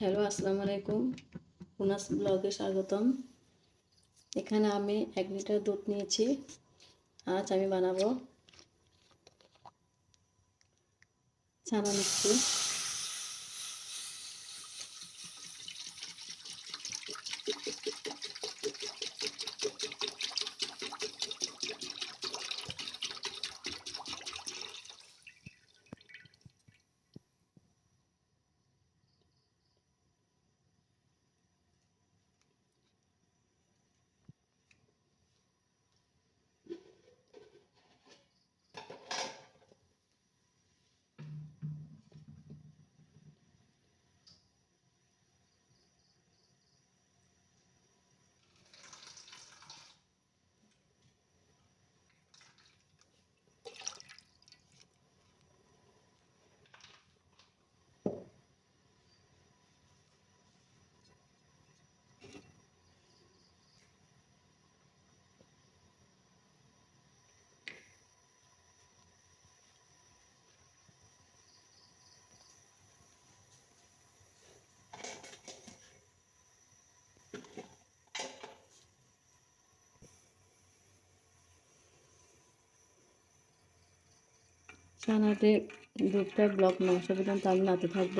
Hello, আসসালামু আলাইকুম। পুনাস ব্লগে স্বাগতম। এখানে আমি এক লিটার দুধ নিয়েছি। আজ আমি বানাবো ছানা মিষ্টি ছানাতে দুধটা ব্লক না আসা পর্যন্ত আমি নাতে থাকব।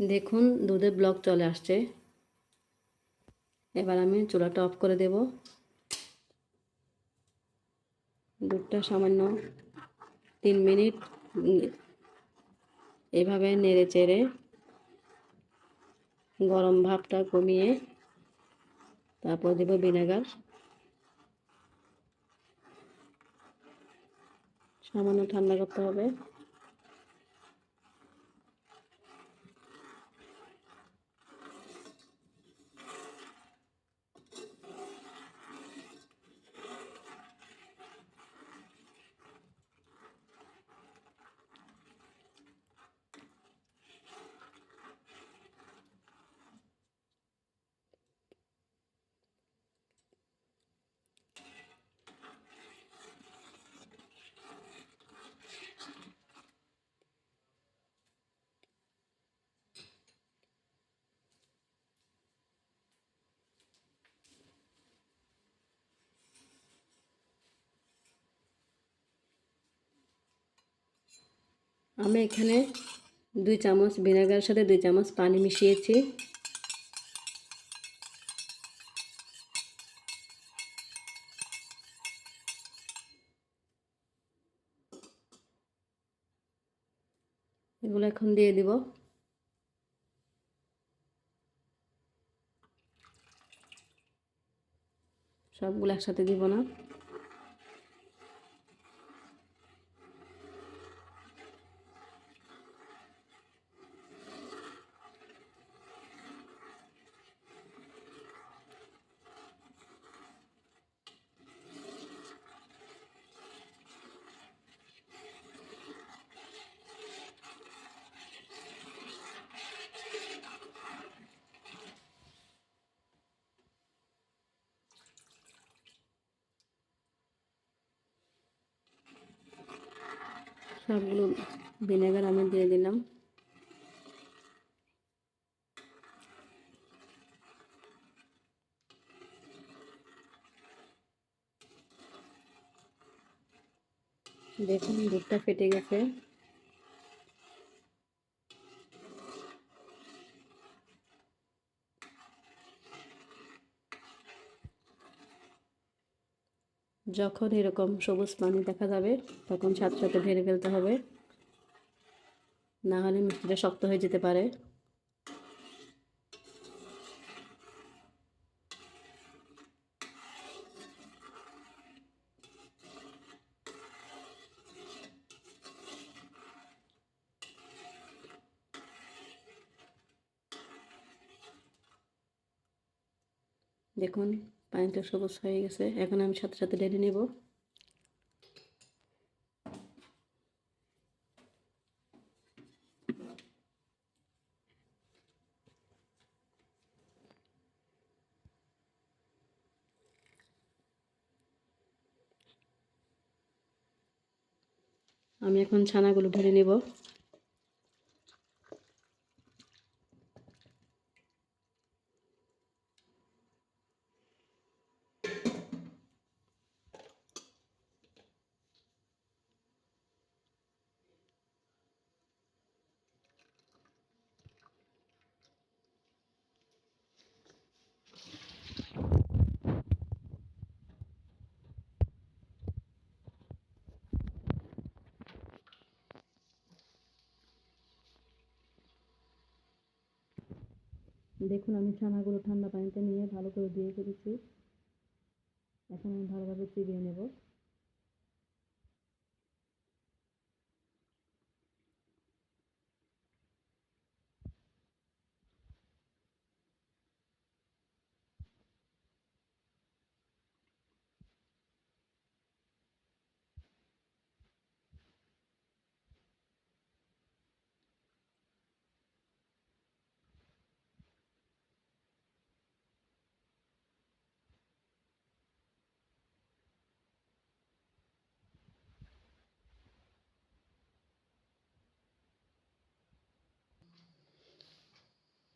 দেখুন, দুধের ব্লক চলে আসছে। এবার আমি চুলাটা অফ করে দেব। দুধটা সামান্য তিন মিনিট এভাবে নেড়ে চেড়ে গরম ভাবটা কমিয়ে তারপর দেব ভিনেগার। সামান্য ঠান্ডা করতে হবে। আমি এখানে দুই চামচ ভিনেগারের সাথে দুই চামচ পানি মিশিয়েছি। এগুলো এখন দিয়ে দিব। সবগুলো একসাথে দিব না। সবগুলো ভিনেগার আমি দিয়ে দিলাম। দেখুন দুধটা ফেটে গেছে। যখন এরকম সবুজ পানি দেখা যাবে, তখন সাথে সাথে ঢেলে ফেলতে হবে। না হলে মিষ্টিটা শক্ত হয়ে যেতে পারে। দেখুন পানিটা সবুজ হয়ে গেছে। এখন আমি সাথে সাথে ঢেলে নেব। আমি এখন ছানাগুলো ঢেলে নেব। দেখুন, আমি ছানাগুলো ঠান্ডা পানিতে নিয়ে ভালো করে ধুয়ে ফেলেছি। এখন আমি ভালোভাবে চিবিয়ে নেব।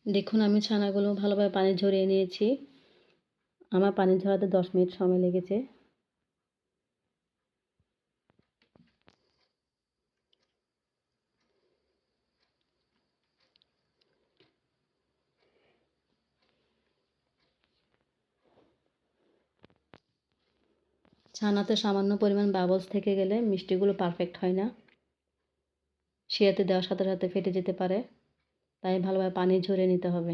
দেখুন, আমি ছানাগুলো ভালোভাবে পানি ঝরিয়ে নিয়েছি। আমার পানি ঝরাতে দশ মিনিট সময় লেগেছে। ছানাতে সামান্য পরিমাণ বাবলস থেকে গেলে মিষ্টিগুলো পারফেক্ট হয় না। শিয়াতে দেওয়ার সাথে সাথে ফেটে যেতে পারে। তাই ভালোভাবে পানি ঝরে নিতে হবে।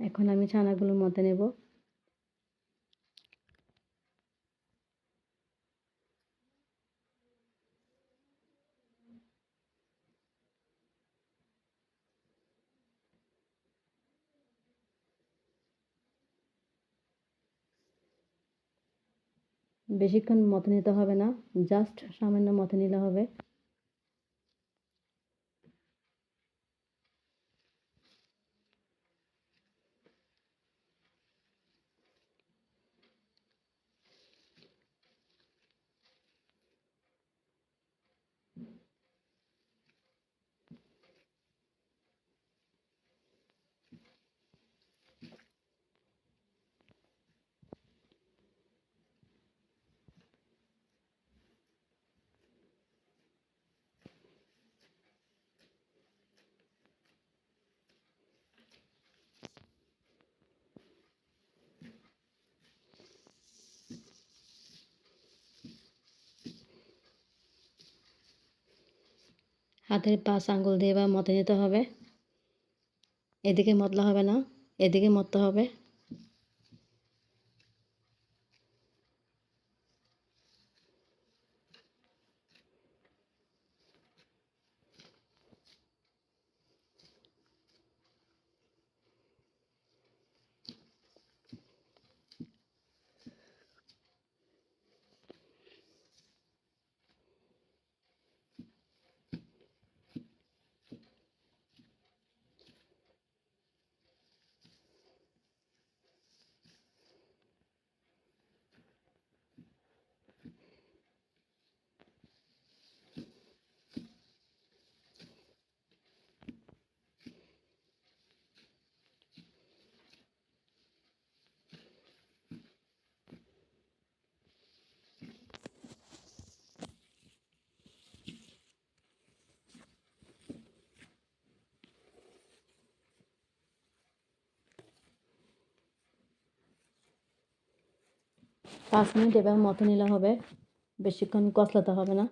এখন আমি ছানাগুলো মতে নেব। বেশিক্ষণ মতে নিতে হবে না, জাস্ট সামান্য মতে নিলে হবে। হাতের পাঁচ আঙ্গুল দিয়ে বা মতে নিতে হবে। এদিকে মতলা হবে না, এদিকে মততে হবে। পাঁচ মিনিট এবার মতো নিলে হবে, বেশিক্ষণ কষলাতে হবে না।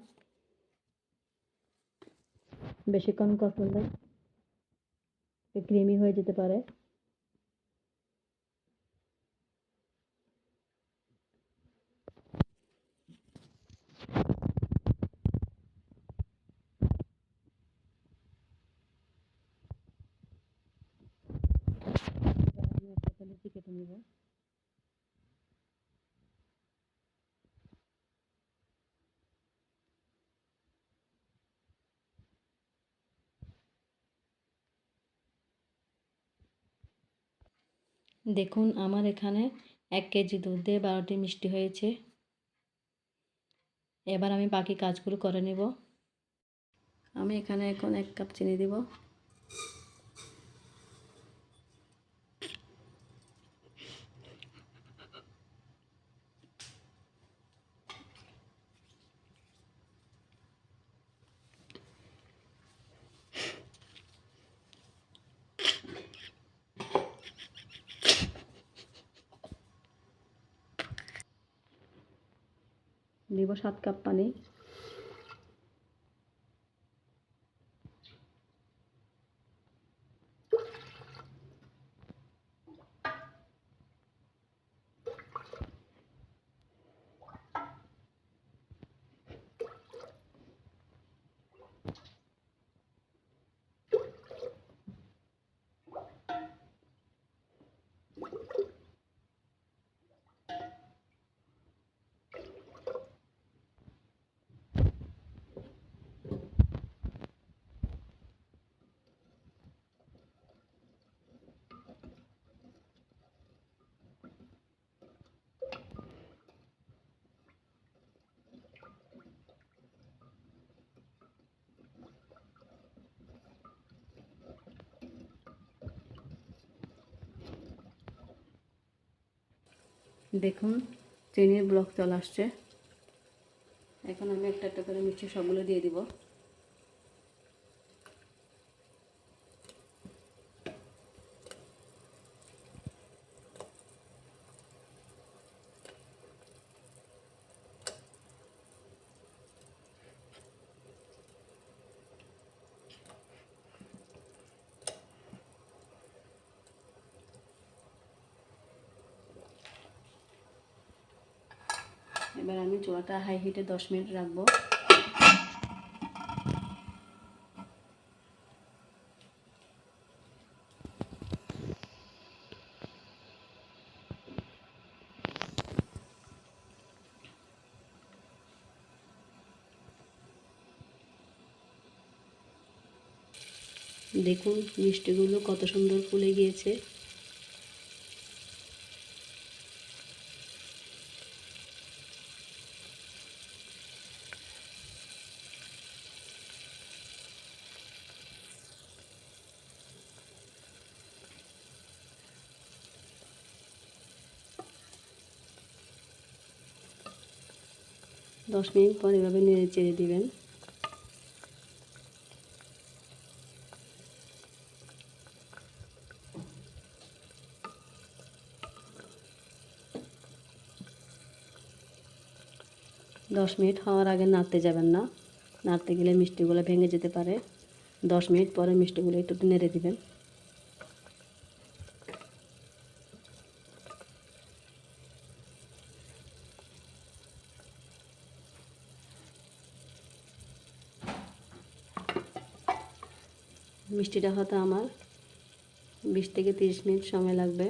বেশিক্ষণ কষলালে ক্রিমি হয়ে যেতে পারে। কেটে নিব। দেখুন, আমার এখানে এক কেজি দুধ দিয়ে বারোটি মিষ্টি হয়েছে। এবার আমি বাকি কাজগুলো করে নেব। আমি এখানে এখন এক কাপ চিনি দিব। দিব সাত কাপ পানি। দেখুন চিনির ব্লক চলে আসছে। এখন আমি একটা একটা করে মিষ্টি সবগুলো দিয়ে দিব। এবার আমি চুলাটা হাই হিটে দশ মিনিট রাখব। দেখুন মিষ্টিগুলো কত সুন্দর ফুলে গিয়েছে। দশ মিনিট পর এভাবে নেড়ে চেড়ে দিবেন। দশ মিনিট হওয়ার আগে নাড়তে যাবেন না। নাড়তে গেলে মিষ্টিগুলো ভেঙে যেতে পারে। দশ মিনিট পরে মিষ্টিগুলো একটু নেড়ে দিবেন। মিষ্টিটা হতে আমার। বিশ থেকে তিরিশ মিনিট সময় লাগবে।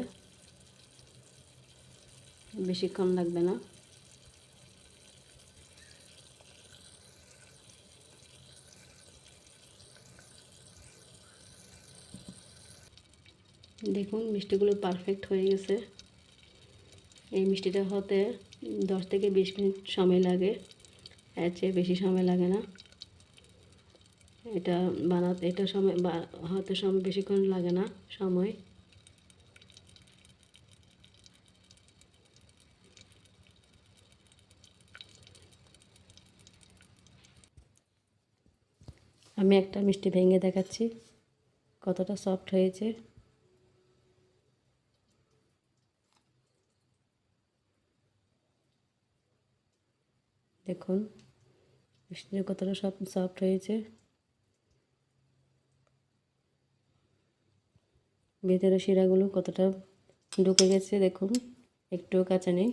বেশিক্ষণ লাগবে না। দেখুন, মিষ্টিগুলো পারফেক্ট হয়ে গেছে। এই মিষ্টিটা হতে দশ থেকে বিশ মিনিট সময় লাগে। এর চেয়ে বেশি সময় লাগে না। এটা বানাতে, এটা সময় হতে সময় বেশিক্ষণ লাগে না, সময়। আমি একটা মিষ্টি ভেঙে দেখাচ্ছি, কতটা সফট হয়েছে। দেখুন, মিষ্টিটা কতটা সফট হয়েছে। ভেতরে শিরাগুলো কতটা ঢুকে গেছে দেখুন একটুও কাঁচা নেই।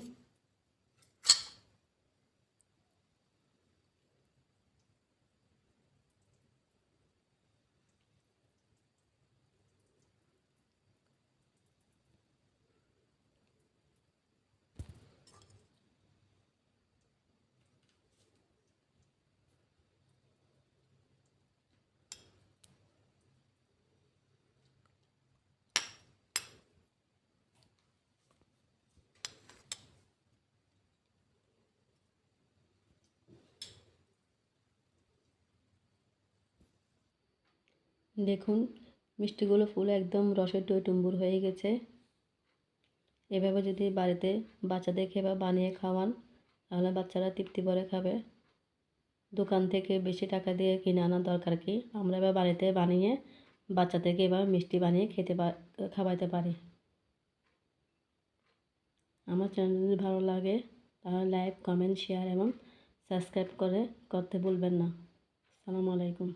দেখুন, মিষ্টিগুলো ফুল একদম রসের টই টুম্বুর হয়ে গেছে। এভাবে যদি বাড়িতে বাচ্চাদেরকে বা বানিয়ে খাওয়ান, তাহলে বাচ্চারা তৃপ্তি করে খাবে। দোকান থেকে বেশি টাকা দিয়ে কিনে আনার দরকার কি? আমরা এবার বাড়িতে বানিয়ে বাচ্চাদেরকে এবার মিষ্টি বানিয়ে খেতে খাওয়াইতে পারি। আমার চ্যানেল যদি ভালো লাগে, তাহলে লাইক, কমেন্ট, শেয়ার এবং সাবস্ক্রাইব করে করতে ভুলবেন না। আসসালামু আলাইকুম।